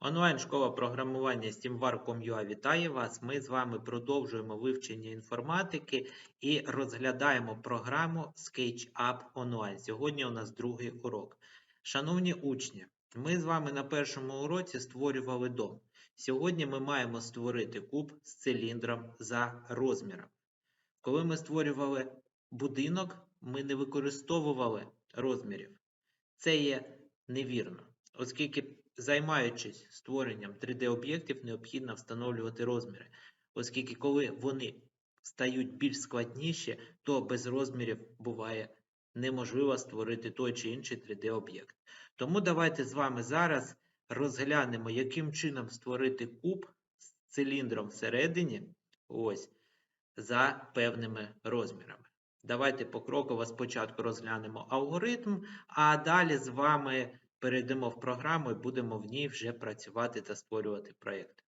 Онлайн-школа програмування SteamWar.com.ua вітає вас. Ми з вами продовжуємо вивчення інформатики і розглядаємо програму SketchUp Online. Сьогодні у нас другий урок. Шановні учні, ми з вами на першому уроці створювали дом. Сьогодні ми маємо створити куб з циліндром за розміром. Коли ми створювали будинок, ми не використовували розмірів. Це є невірно, оскільки займаючись створенням 3D-об'єктів, необхідно встановлювати розміри, оскільки коли вони стають більш складніші, то без розмірів буває неможливо створити той чи інший 3D-об'єкт. Тому давайте з вами зараз розглянемо, яким чином створити куб з циліндром всередині, ось, за певними розмірами. Давайте покроково спочатку розглянемо алгоритм, а далі з вами перейдемо в програму і будемо в ній вже працювати та створювати проєкти.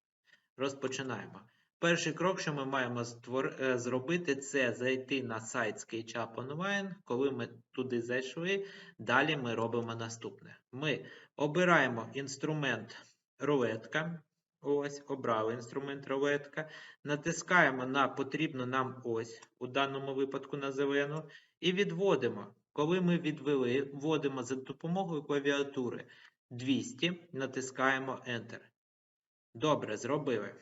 Розпочинаємо. Перший крок, що ми маємо створ... е, зробити, це зайти на сайт SketchUp Online. Коли ми туди зайшли, далі ми робимо наступне. Ми обираємо інструмент рулетка. Ось, обрали інструмент рулетка. Натискаємо на потрібну нам ось, у даному випадку на зелену, і відводимо. Коли ми відвели, вводимо за допомогою клавіатури 200, натискаємо Enter. Добре, зробили.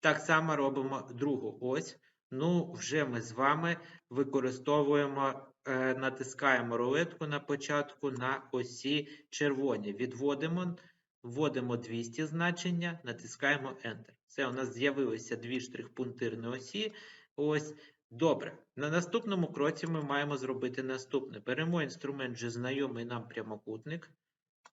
Так само робимо другу ось. Ну, вже ми з вами використовуємо, е, натискаємо рулетку на початку на осі червоні. Відводимо, вводимо 200 значення, натискаємо Enter. Все, у нас з'явилися дві штрих-пунктирні осі. Ось. Добре. На наступному кроці ми маємо зробити наступне. Беремо інструмент, вже знайомий нам прямокутник.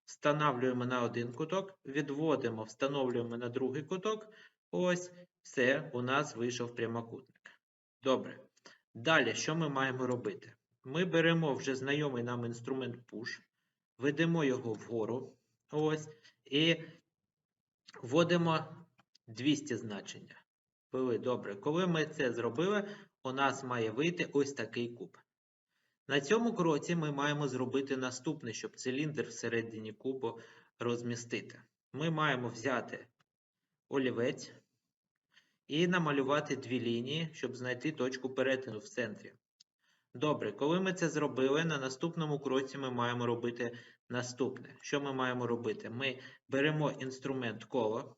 Встановлюємо на один куток, відводимо, встановлюємо на другий куток. Ось, все, у нас вийшов прямокутник. Добре. Далі, що ми маємо робити? Ми беремо вже знайомий нам інструмент Push, ведемо його вгору. Ось, і вводимо 200 значення. Добре. Коли ми це зробили, у нас має вийти ось такий куб. На цьому кроці ми маємо зробити наступне, щоб циліндр всередині кубу розмістити. Ми маємо взяти олівець і намалювати дві лінії, щоб знайти точку перетину в центрі. Добре, коли ми це зробили, на наступному кроці ми маємо робити наступне. Що ми маємо робити? Ми беремо інструмент коло.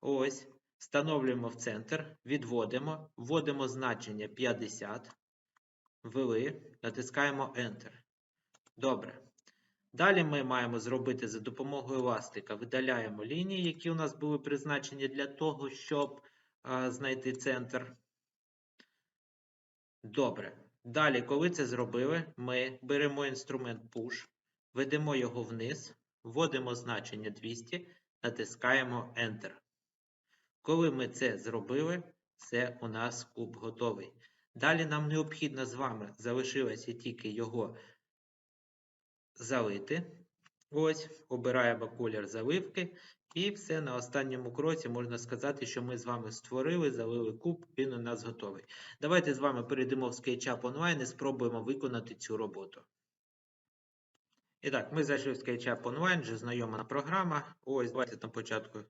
Ось. Встановлюємо в центр, відводимо, вводимо значення 50, ввели, натискаємо Enter. Добре. Далі ми маємо зробити за допомогою еластика, видаляємо лінії, які у нас були призначені для того, щоб а, знайти центр. Добре. Далі, коли це зробили, ми беремо інструмент Push, ведемо його вниз, вводимо значення 200, натискаємо Enter. Коли ми це зробили, це у нас куб готовий. Далі нам необхідно з вами залишилося тільки його залити. Ось, обираємо колір заливки. І все на останньому кроці можна сказати, що ми з вами створили, залили куб, він у нас готовий. Давайте з вами перейдемо в SketchUp Online і спробуємо виконати цю роботу. І так, ми зайшли в SketchUp Online, вже знайома програма. Ось, давайте на початку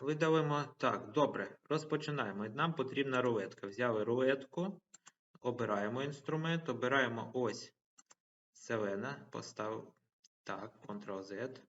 Видалимо. Так, добре, розпочинаємо. Нам потрібна рулетка. Взяли рулетку, обираємо інструмент, обираємо ось зелена, поставив. Так, Ctrl-Z.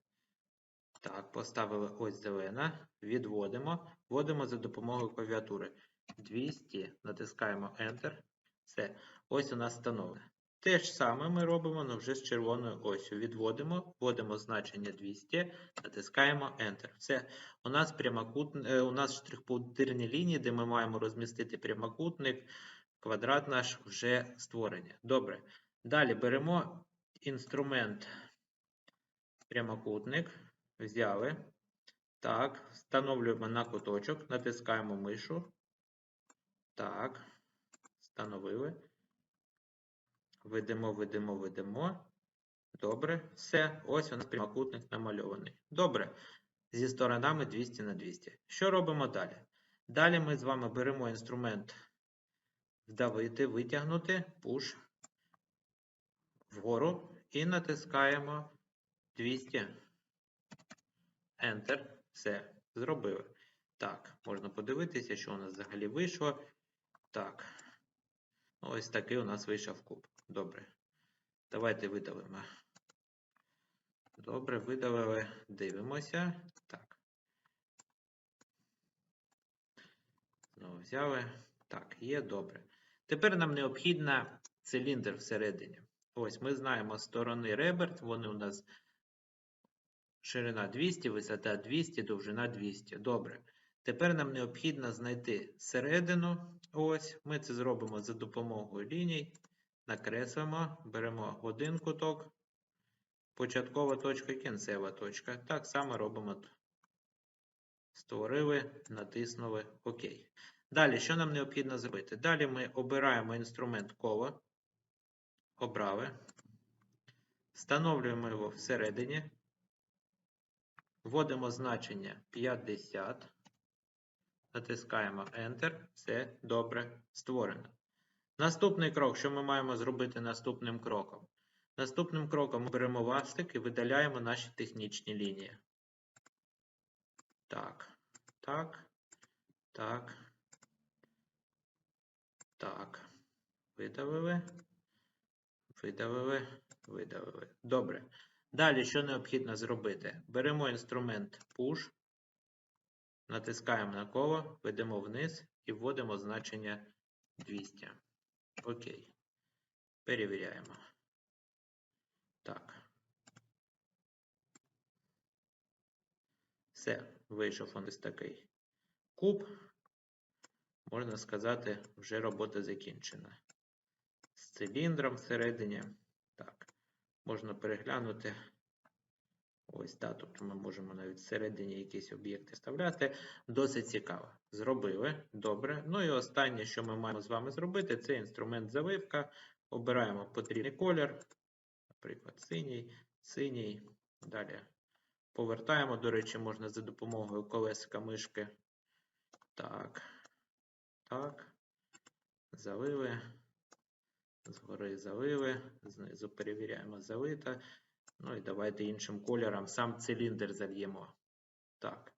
Так, поставили ось зелена, відводимо, вводимо за допомогою клавіатури. 200, натискаємо Enter. Все, ось у нас встановлено. Те ж саме ми робимо, але вже з червоною осью. Відводимо, вводимо значення 200, натискаємо Enter. Все. У нас прямокутник, у нас штрих-пунктирні лінії, де ми маємо розмістити прямокутник, квадрат наш вже створені. Добре. Далі беремо інструмент прямокутник, взяли. Так, встановлюємо на куточок, натискаємо мишу. Так, встановили. Ведемо, ведемо, ведемо. Добре. Все. Ось у нас прямокутник намальований. Добре. Зі сторонами 200 на 200. Що робимо далі? Далі ми з вами беремо інструмент вдавити, витягнути, push вгору і натискаємо 200. Enter. Все, зробили. Так, можна подивитися, що у нас взагалі вийшло. Так. Ось такий у нас вийшов куб. Добре. Давайте видалимо. Добре, видалили. Дивимося. Так. Знову взяли. Так, є добре. Тепер нам необхідно циліндр всередині. Ось ми знаємо сторони ребер, вони у нас ширина 200, висота 200, довжина 200. Добре. Тепер нам необхідно знайти середину. Ось, ми це зробимо за допомогою ліній. Накреслимо, беремо один куток, початкова точка, кінцева точка. Так само робимо. Створили, натиснули ОК. Далі, що нам необхідно зробити? Далі ми обираємо інструмент коло. Обрали. Встановлюємо його всередині. Вводимо значення 50. Натискаємо Enter. Все добре створено. Наступний крок, що ми маємо зробити наступним кроком? Наступним кроком ми беремо ластик і видаляємо наші технічні лінії. Так, так, так, так. Видалили, видалили, видалили. Добре. Далі, що необхідно зробити? Беремо інструмент Push, натискаємо на коло, ведемо вниз і вводимо значення 200. Окей. Перевіряємо. Так. Все, вийшов он ось такий куб. Можна сказати, вже робота закінчена. З циліндром всередині. Так, можна переглянути. Ось, так, тобто ми можемо навіть всередині якісь об'єкти вставляти. Досить цікаво. Зробили. Добре. Ну і останнє, що ми маємо з вами зробити, це інструмент завивка. Обираємо потрібний колір. Наприклад, синій, синій. Далі повертаємо. До речі, можна за допомогою колесика мишки. Так. Так. Залили. Згори залили. Знизу перевіряємо залита. Ну і давайте іншим кольором сам циліндр зальємо. Так.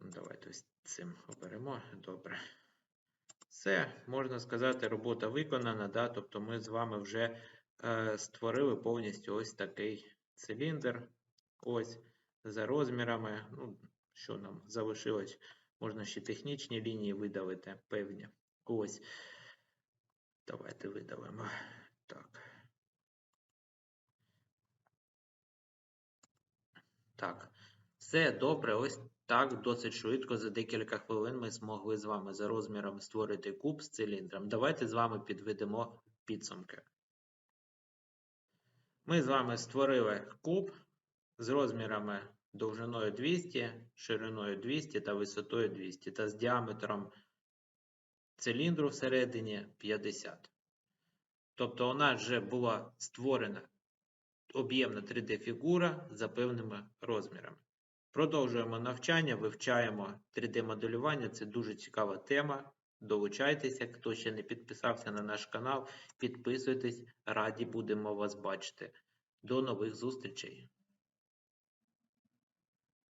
Давайте ось цим оберемо. Добре. Все, можна сказати, робота виконана. Да? Тобто ми з вами вже е, створили повністю ось такий циліндр. Ось за розмірами. Ну, що нам залишилось? Можна ще технічні лінії видалити, певні. Ось. Давайте видалимо. Так. Так, все добре. Ось так досить швидко. За декілька хвилин ми змогли з вами за розміром створити куб з циліндром. Давайте з вами підведемо підсумки. Ми з вами створили куб з розмірами довжиною 200, шириною 200 та висотою 200 та з діаметром циліндру всередині 50. Тобто у нас вже була створена об'ємна 3D-фігура за певними розмірами. Продовжуємо навчання, вивчаємо 3D-моделювання. Це дуже цікава тема. Долучайтеся, хто ще не підписався на наш канал, підписуйтесь, раді будемо вас бачити. До нових зустрічей!